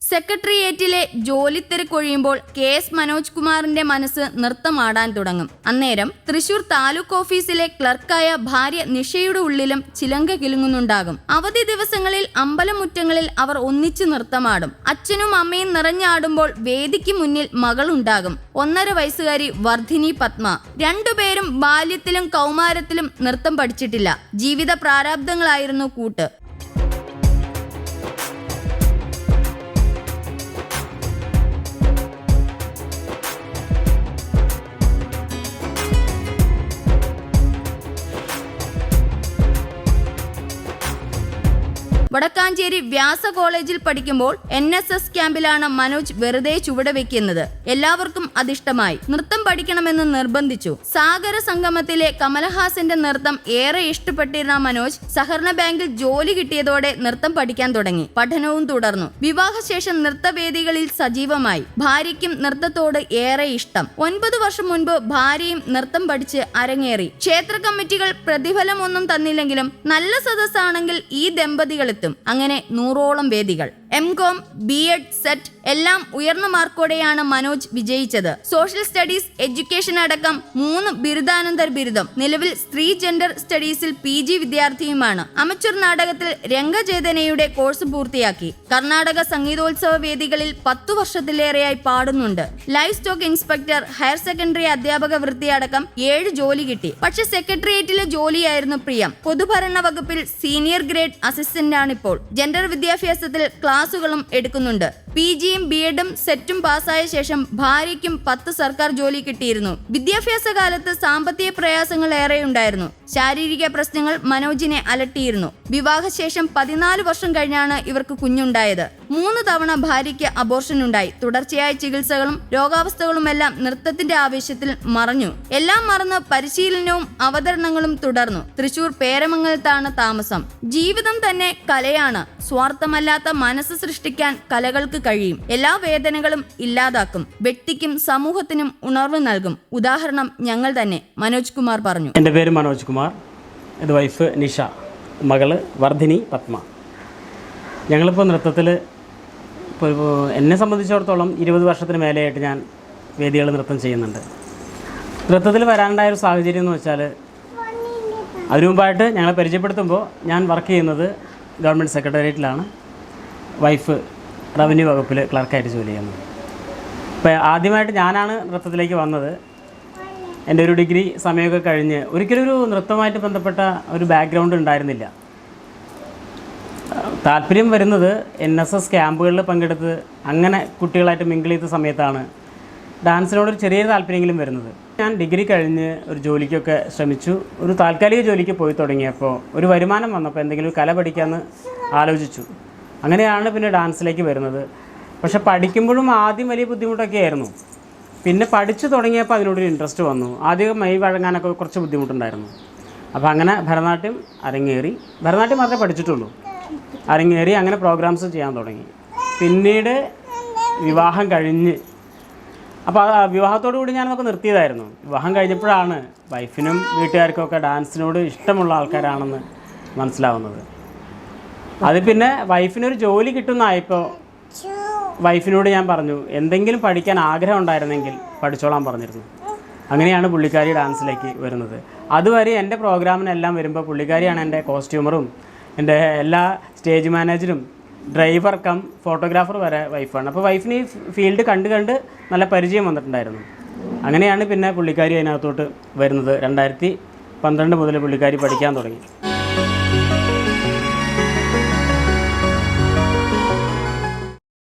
സെക്രട്ടേറിയറ്റിലെ ജോലി തിരക്കൊഴിയുമ്പോൾ K S Manoj കുമാറിന്റെ മനസ്സ് നൃത്തമാടാൻ തുടങ്ങും. അന്നേരം തൃശൂർ താലൂക്ക് ഓഫീസിലെ ക്ലർക്കായ ഭാര്യ നിഷയുടെ ഉള്ളിലും ചിലങ്ക കിലുങ്ങുന്നുണ്ടാകും. അവധി ദിവസങ്ങളിൽ അമ്പലമുറ്റങ്ങളിൽ അവർ ഒന്നിച്ചു നൃത്തമാടും. അച്ഛനും അമ്മയും നിറഞ്ഞാടുമ്പോൾ വേദിക്ക് മുന്നിൽ മകളുണ്ടാകും. ഒന്നര വയസ്സുകാരി വർധിനി പത്മ. രണ്ടുപേരും ബാല്യത്തിലും കൗമാരത്തിലും നൃത്തം പഠിച്ചിട്ടില്ല. ജീവിത പ്രാരാബ്ദങ്ങളായിരുന്നു കൂട്ട്. വടക്കാഞ്ചേരി വ്യാസ കോളേജിൽ പഠിക്കുമ്പോൾ എൻ എസ് എസ് ക്യാമ്പിലാണ് മനോജ് വെറുതെ ചുവട് വെക്കുന്നത്. എല്ലാവർക്കും അതിഷ്ടമായി. നൃത്തം പഠിക്കണമെന്ന് നിർബന്ധിച്ചു. സാഗര സംഗമത്തിലെ കമലഹാസന്റെ നൃത്തം ഏറെ ഇഷ്ടപ്പെട്ടിരുന്ന മനോജ് സഹകരണ ബാങ്കിൽ ജോലി കിട്ടിയതോടെ നൃത്തം പഠിക്കാൻ തുടങ്ങി. പഠനവും തുടർന്നു. വിവാഹശേഷം നൃത്തവേദികളിൽ സജീവമായി. ഭാര്യയ്ക്കും നൃത്തത്തോട് ഏറെ ഇഷ്ടം. ഒൻപത് വർഷം മുൻപ് ഭാര്യയും നൃത്തം പഠിച്ച് അരങ്ങേറി. ക്ഷേത്ര കമ്മിറ്റികൾ പ്രതിഫലമൊന്നും തന്നില്ലെങ്കിലും നല്ല സദസ്സാണെങ്കിൽ ഈ ദമ്പതികളെത്തും അങ്ങനെ നൂറോളം വേദികൾ. M Com B Ed SET എല്ലാം ഉയർന്ന മാർക്കോടെയാണ് മനോജ് വിജയിച്ചത്. സോഷ്യൽ സ്റ്റഡീസ് എഡ്യൂക്കേഷൻ അടക്കം മൂന്ന് ബിരുദാനന്തര ബിരുദം. നിലവിൽ സ്ത്രീ ജെൻഡർ സ്റ്റഡീസിൽ പി ജി വിദ്യാർത്ഥിയുമാണ്. അമച്ചൂർ നാടകത്തിൽ രംഗചേതനയുടെ കോഴ്സ് പൂർത്തിയാക്കി. കർണാടക സംഗീതോത്സവ വേദികളിൽ പത്തു വർഷത്തിലേറെയായി പാടുന്നുണ്ട്. Livestock inspector higher secondary അധ്യാപക വൃത്തി അടക്കം ഏഴ് ജോലി കിട്ടി. പക്ഷെ സെക്രട്ടേറിയറ്റിലെ ജോലിയായിരുന്നു പ്രിയം. പൊതുഭരണ വകുപ്പിൽ സീനിയർ ഗ്രേഡ് അസിസ്റ്റന്റ് ഇപ്പോൾ ജെൻഡർ വിദ്യാഭ്യാസത്തിൽ ക്ലാസുകളും എടുക്കുന്നുണ്ട്. പി ജിയും ബി എഡും സെറ്റും പാസ്സായ ശേഷം ഭാര്യയ്ക്കും പത്ത് സർക്കാർ ജോലി കിട്ടിയിരുന്നു. വിദ്യാഭ്യാസ കാലത്ത് സാമ്പത്തിക പ്രയാസങ്ങൾ ഏറെയുണ്ടായിരുന്നു. ശാരീരിക പ്രശ്നങ്ങൾ മനോജിനെ അലട്ടിയിരുന്നു. വിവാഹശേഷം പതിനാല് വർഷം കഴിഞ്ഞാണ് ഇവർക്ക് കുഞ്ഞുണ്ടായത്. മൂന്ന് തവണ ഭാര്യയ്ക്ക് അബോർഷൻ ഉണ്ടായി തുടർച്ചയായ ചികിത്സകളും രോഗാവസ്ഥകളുമെല്ലാം നൃത്തത്തിന്റെ ആവേശത്തിൽ മറഞ്ഞു. എല്ലാം മറന്ന് പരിശീലനവും അവതരണങ്ങളും തുടർന്നു. തൃശൂർ പേരമംഗലത്താണ് താമസം. ജീവിതം തന്നെ കലയാണ്. സ്വാർത്ഥമല്ലാത്ത മനസ്സ് സൃഷ്ടിക്കാൻ കലകൾക്ക് കഴിയും. എല്ലാ വേദനകളും ഇല്ലാതാക്കും. വ്യക്തിക്കും സമൂഹത്തിനും ഉണർവ് നൽകും. ഉദാഹരണം ഞങ്ങൾ തന്നെ. മനോജ് കുമാർ പറഞ്ഞു. എന്റെ പേര് മനോജ് കുമാർ. ഇത് വൈഫ് നിഷ മകൾ വർധിനി പത്മ. ഞങ്ങളിപ്പോൾ നൃത്തത്തിൽ ഇപ്പോൾ എന്നെ സംബന്ധിച്ചിടത്തോളം ഇരുപത് വർഷത്തിന് മേലെയായിട്ട് ഞാൻ വേദികൾ നൃത്തം ചെയ്യുന്നുണ്ട്. നൃത്തത്തിൽ വരാനുണ്ടായ ഒരു സാഹചര്യം എന്ന് വെച്ചാൽ അതിനു മുമ്പായിട്ട് ഞങ്ങളെ പരിചയപ്പെടുത്തുമ്പോൾ ഞാൻ വർക്ക് ചെയ്യുന്നത് ഗവൺമെന്റ് സെക്രട്ടേറിയറ്റിലാണ് വൈഫ് റവന്യൂ വകുപ്പിൽ ക്ലർക്കായിട്ട് ജോലി ചെയ്യുന്നത് അപ്പോൾ ആദ്യമായിട്ട് ഞാനാണ് നൃത്തത്തിലേക്ക് വന്നത്. എന്റെ ഒരു ഡിഗ്രി സമയമൊക്കെ കഴിഞ്ഞ് ഒരിക്കലും ഒരു നൃത്തമായിട്ട് ബന്ധപ്പെട്ട ഒരു ബാക്ക്ഗ്രൗണ്ട് ഉണ്ടായിരുന്നില്ല. താല്പര്യം വരുന്നത് എൻ എസ് എസ് ക്യാമ്പുകളിൽ പങ്കെടുത്ത് അങ്ങനെ കുട്ടികളായിട്ട് മിങ്കിൾ ചെയ്ത സമയത്താണ്. ഡാൻസിനോടൊരു ചെറിയ താല്പര്യമെങ്കിലും വരുന്നത്. ഞാൻ ഡിഗ്രി കഴിഞ്ഞ് ഒരു ജോലിക്കൊക്കെ ശ്രമിച്ചു. ഒരു താൽക്കാലിക ജോലിക്ക് പോയി തുടങ്ങിയപ്പോൾ ഒരു വരുമാനം വന്നപ്പോൾ എന്തെങ്കിലും കല പഠിക്കാമെന്ന് ആലോചിച്ചു. അങ്ങനെയാണ് പിന്നെ ഡാൻസിലേക്ക് വരുന്നത്. പക്ഷെ പഠിക്കുമ്പോഴും ആദ്യം വലിയ ബുദ്ധിമുട്ടൊക്കെ ആയിരുന്നു. പിന്നെ പഠിച്ചു തുടങ്ങിയപ്പോൾ അതിനോടൊരു ഇൻട്രസ്റ്റ് വന്നു. ആദ്യം മെയ് വഴങ്ങാനൊക്കെ കുറച്ച് ബുദ്ധിമുട്ടുണ്ടായിരുന്നു. അപ്പോൾ അങ്ങനെ ഭരതനാട്യം അരങ്ങേറി. ഭരതനാട്യം മാത്രമേ പഠിച്ചിട്ടുള്ളൂ. അരങ്ങേറി അങ്ങനെ പ്രോഗ്രാംസ് ചെയ്യാൻ തുടങ്ങി. പിന്നീട് വിവാഹം കഴിഞ്ഞ്. അപ്പോൾ ആ വിവാഹത്തോടു കൂടി ഞാനതൊക്കെ നിർത്തിയതായിരുന്നു. വിവാഹം കഴിഞ്ഞപ്പോഴാണ് വൈഫിനും വീട്ടുകാർക്കൊക്കെ ഡാൻസിനോട് ഇഷ്ടമുള്ള ആൾക്കാരാണെന്ന് മനസ്സിലാവുന്നത്. അത് പിന്നെ വൈഫിനൊരു ജോലി കിട്ടുന്നതായപ്പോൾ വൈഫിനോട് ഞാൻ പറഞ്ഞു എന്തെങ്കിലും പഠിക്കാൻ ആഗ്രഹം ഉണ്ടായിരുന്നെങ്കിൽ പഠിച്ചോളാൻ പറഞ്ഞിരുന്നു. അങ്ങനെയാണ് പുള്ളിക്കാരി ഡാൻസിലേക്ക് വരുന്നത്. അതുവരെ എന്റെ പ്രോഗ്രാമിനെല്ലാം വരുമ്പോൾ പുള്ളിക്കാരിയാണ് എന്റെ കോസ്റ്റ്യൂമറും എന്റെ എല്ലാ സ്റ്റേജ് മാനേജറും ഡ്രൈവർ കം ഫോട്ടോഗ്രാഫർ വരെ വൈഫാണ്. അപ്പോൾ വൈഫിന് ഈ ഫീൽഡ് കണ്ട് കണ്ട് നല്ല പരിചയം വന്നിട്ടുണ്ടായിരുന്നു. അങ്ങനെയാണ് പിന്നെ പുള്ളിക്കാരി അതിനകത്തോട്ട് വരുന്നത്. രണ്ടായിരത്തി പന്ത്രണ്ട് മുതൽ പുള്ളിക്കാരി പഠിക്കാൻ തുടങ്ങി.